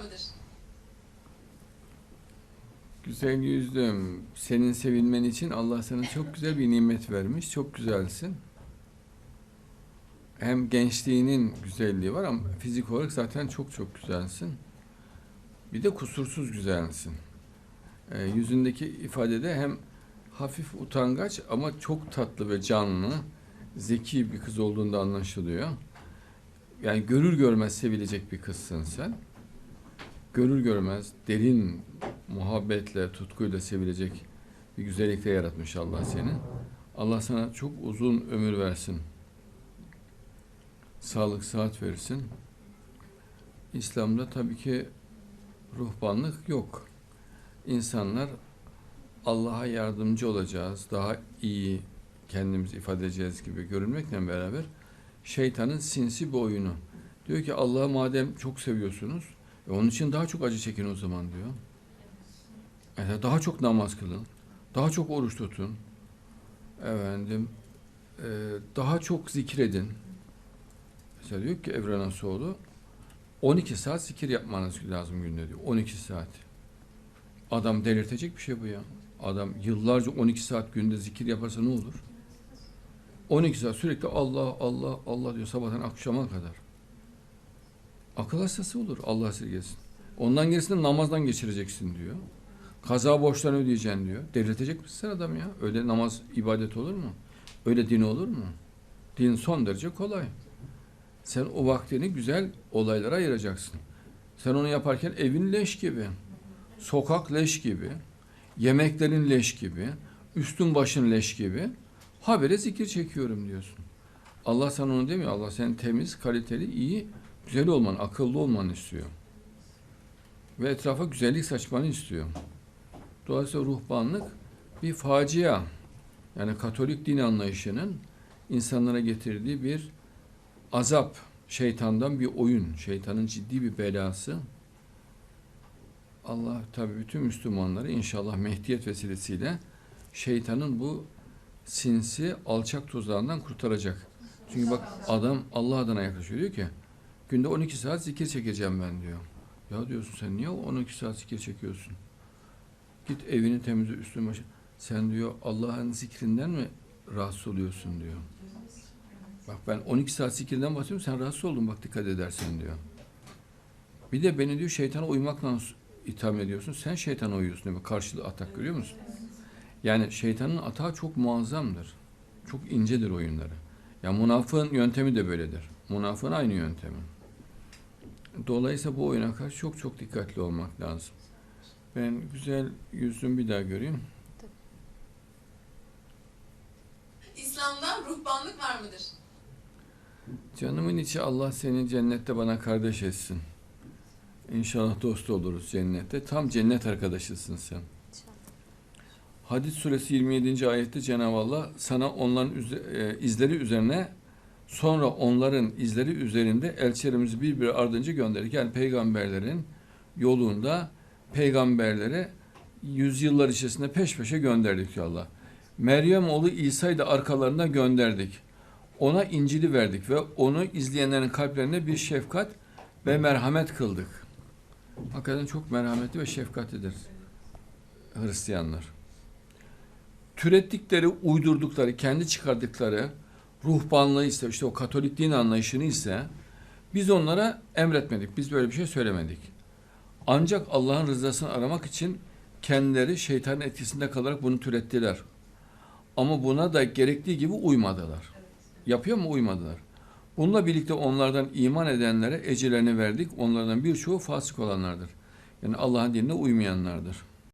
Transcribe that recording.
mıdır? Güzel yüzlüm, senin sevilmen için Allah sana çok güzel bir nimet vermiş. Çok güzelsin. Hem gençliğinin güzelliği var ama fizik olarak zaten çok çok güzelsin. Bir de kusursuz güzelsin. Ee, yüzündeki ifadede hem hafif utangaç ama çok tatlı ve canlı, zeki bir kız olduğunda anlaşılıyor. Yani görür görmez sevilecek bir kızsın sen. Görür görmez derin muhabbetle, tutkuyla sevilecek bir güzellikle yaratmış Allah seni. Allah sana çok uzun ömür versin. Sağlık, sıhhat versin. İslam'da tabii ki ruhbanlık yok. İnsanlar Allah'a yardımcı olacağız, daha iyi kendimizi ifade edeceğiz gibi görünmekle beraber şeytanın sinsi bir oyunu. Diyor ki Allah'ı madem çok seviyorsunuz, e onun için daha çok acı çekin o zaman diyor. Yani daha çok namaz kılın, daha çok oruç tutun, efendim, e, daha çok zikredin. Mesela diyor ki Evren Asoğlu, 12 saat zikir yapmanız lazım günde diyor. 12 saat. Adam delirtecek bir şey bu ya. Adam yıllarca 12 saat günde zikir yaparsa ne olur? 12 saat sürekli Allah Allah Allah diyor sabahtan akşama kadar. Akıl hastası olur Allah esirgesin. Ondan gerisini namazdan geçireceksin diyor. Kaza borçlarını ödeyeceksin diyor. Devletecek misin adam ya? Öyle namaz ibadet olur mu? Öyle din olur mu? Din son derece kolay. Sen o vaktini güzel olaylara ayıracaksın. Sen onu yaparken evin leş gibi, sokak leş gibi, yemeklerin leş gibi, üstün başın leş gibi habere zikir çekiyorum diyorsun. Allah sana onu demiyor. Allah senin temiz, kaliteli, iyi, güzel olman, akıllı olmanı istiyor. Ve etrafa güzellik saçmanı istiyor. Dolayısıyla ruhbanlık bir facia. Yani Katolik din anlayışının insanlara getirdiği bir azap, şeytandan bir oyun, şeytanın ciddi bir belası. Allah tabi bütün Müslümanları inşallah Mehdiyet vesilesiyle şeytanın bu sinsi alçak tuzağından kurtaracak. Çünkü bak adam Allah adına yaklaşıyor diyor ki günde 12 saat zikir çekeceğim ben diyor. Ya diyorsun sen niye 12 saat zikir çekiyorsun? Git evini temizle üstün başı. Sen diyor Allah'ın zikrinden mi rahatsız oluyorsun diyor. Bak ben 12 saat zikirden bahsediyorum sen rahatsız oldun bak dikkat edersin diyor. Bir de beni diyor şeytana uymakla itham ediyorsun. Sen şeytana uyuyorsun diyor. Karşılığı atak görüyor musun? Yani şeytanın atağı çok muazzamdır. Çok incedir oyunları. Ya münafığın yöntemi de böyledir. Münafığın aynı yöntemi. Dolayısıyla bu oyuna karşı çok çok dikkatli olmak lazım. Ben güzel yüzüm bir daha göreyim. İslam'da ruhbanlık var mıdır? Canımın içi Allah seni cennette bana kardeş etsin. İnşallah dost oluruz cennette. Tam cennet arkadaşısın sen. Hadis suresi 27. ayette Cenab-ı Allah sana onların e, izleri üzerine sonra onların izleri üzerinde elçilerimizi birbiri ardınca gönderdik. Yani peygamberlerin yolunda peygamberlere yüzyıllar içerisinde peş peşe gönderdik diyor Allah. Meryem oğlu İsa'yı da arkalarına gönderdik. Ona İncil'i verdik ve onu izleyenlerin kalplerine bir şefkat ve merhamet kıldık. Hakikaten çok merhametli ve şefkatlidir Hristiyanlar. Türettikleri, uydurdukları, kendi çıkardıkları ruhbanlığı ise, işte o Katolik din anlayışını ise biz onlara emretmedik. Biz böyle bir şey söylemedik. Ancak Allah'ın rızasını aramak için kendileri şeytanın etkisinde kalarak bunu türettiler. Ama buna da gerektiği gibi uymadılar. Yapıyor mu uymadılar. Bununla birlikte onlardan iman edenlere ecelerini verdik. Onlardan birçoğu fasık olanlardır. Yani Allah'ın dinine uymayanlardır.